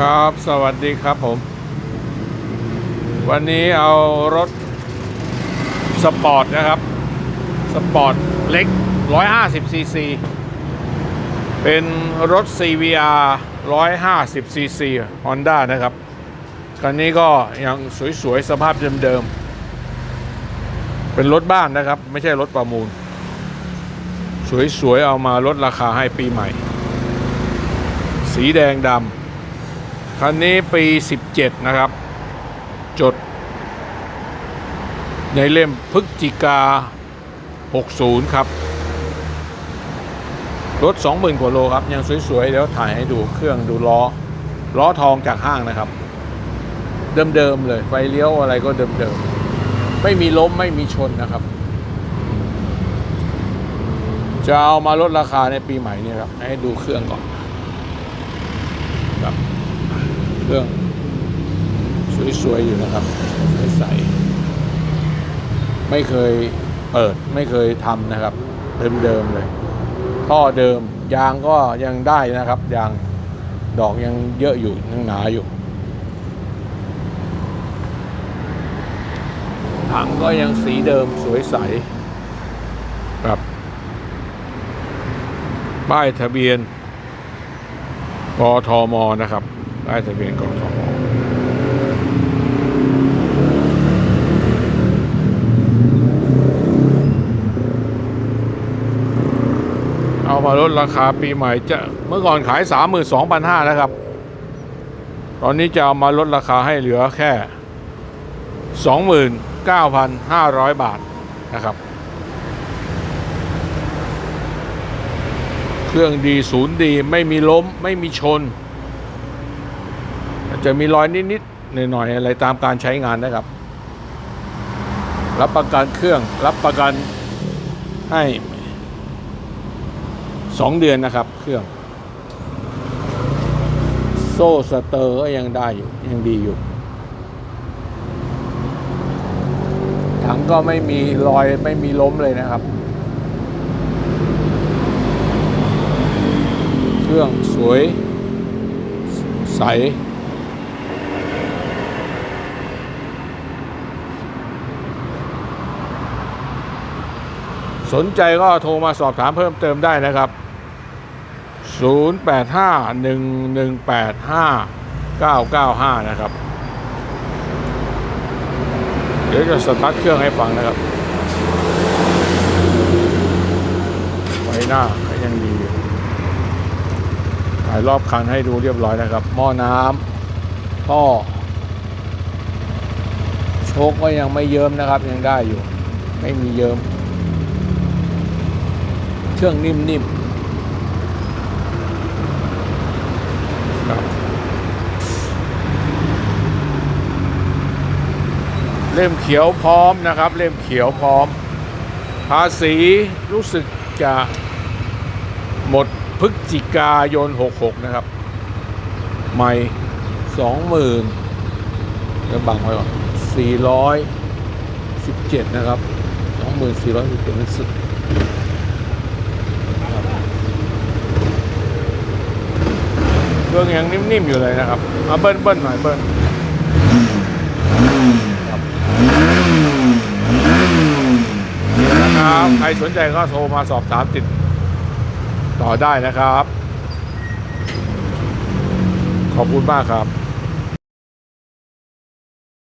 ครับ สวัสดีครับผม วันนี้เอารถสปอร์ตนะครับ สปอร์ตเล็ก 150 ซีซี เป็นรถ CVR 150 ซีซี Honda นะครับ คันนี้ก็ยังสวยๆ สภาพเดิมๆ เป็นรถบ้านนะครับ ไม่ใช่รถประมูล สวยๆ เอามาลดราคาให้ปีใหม่ สีแดงดำ คันนี้ปี 17 นะครับ จด ในเล่มพฤศจิกา 60 ครับ รถ 20,000กว่าโลครับ ยังสวย ๆ เดี๋ยวถ่ายให้ดูเครื่องดูล้อ ล้อทองจากห้างนะครับ เดิม ๆ เลย ไฟเลี้ยวอะไรก็เดิม ๆ ไม่มีล้มไม่มีชนนะครับ จะเอามาลดราคาในปีใหม่นี้ครับ ให้ดูเครื่องก่อนครับ รื่องสวยๆอยู่นะครับใสๆไม่เคยเปิดไม่เคยทำนะครับ เดิมๆเลย ท่อเดิมยางก็ยังได้นะครับ ยางดอกยังเยอะอยู่ยังหนาอยู่ถังก็ยังสีเดิมสวยใสครับป้ายทะเบียนกทมนะครับ ป้ายทะเบียนกทมเอามาลดราคาปีใหม่จะเมื่อก่อนขาย 32,500นะครับ ตอนนี้จะเอามาลดราคาให้เหลือแค่ 29,500 บาทนะครับ เครื่องดีศูนย์ดีไม่มีล้มไม่มีชน จะมีรอยนิดๆหน่อยๆอะไรตามการใช้งานนะครับ รับประกันเครื่องรับประกันให้สองเดือนนะครับ เครื่อง โซ่สเตอร์ก็ยังได้อยู่ ยังดีอยู่ ถังก็ไม่มีรอยไม่มีล้มเลยนะครับ เครื่องสวย ใส สนใจก็โทรมาสอบถามเพิ่มเติมได้นะครับ 0851185995 นะครับ เดี๋ยวจะสตาร์ทเครื่องให้ฟังนะครับไว้หน้าก็ยังดีอยู่ถ่ายรอบคันให้ดูเรียบร้อยนะครับ หม้อน้ำท่อโชคก็ยังไม่เยิ้มนะครับยังได้อยู่ ไม่มีเยิ้ม เครื่องนิ่มๆครับเล่มเขียวพร้อมนะครับ เล่มเขียวพร้อม ภาษีรู้สึกจะหมดพฤศจิกายน 66 นะครับ ใหม่ 20,000แล้วบังไว้ก่อน417 นะครับ 2417เป็นสึก เครื่อ งยังนิ่มๆอยู่เลยนะครับมาเบิ้ลเบิ้ลหน่อยเบิ้ลนะครับใครสนใจก็โทรมาสอบถามติดต่อได้นะครับ ขอบคุณมากครับ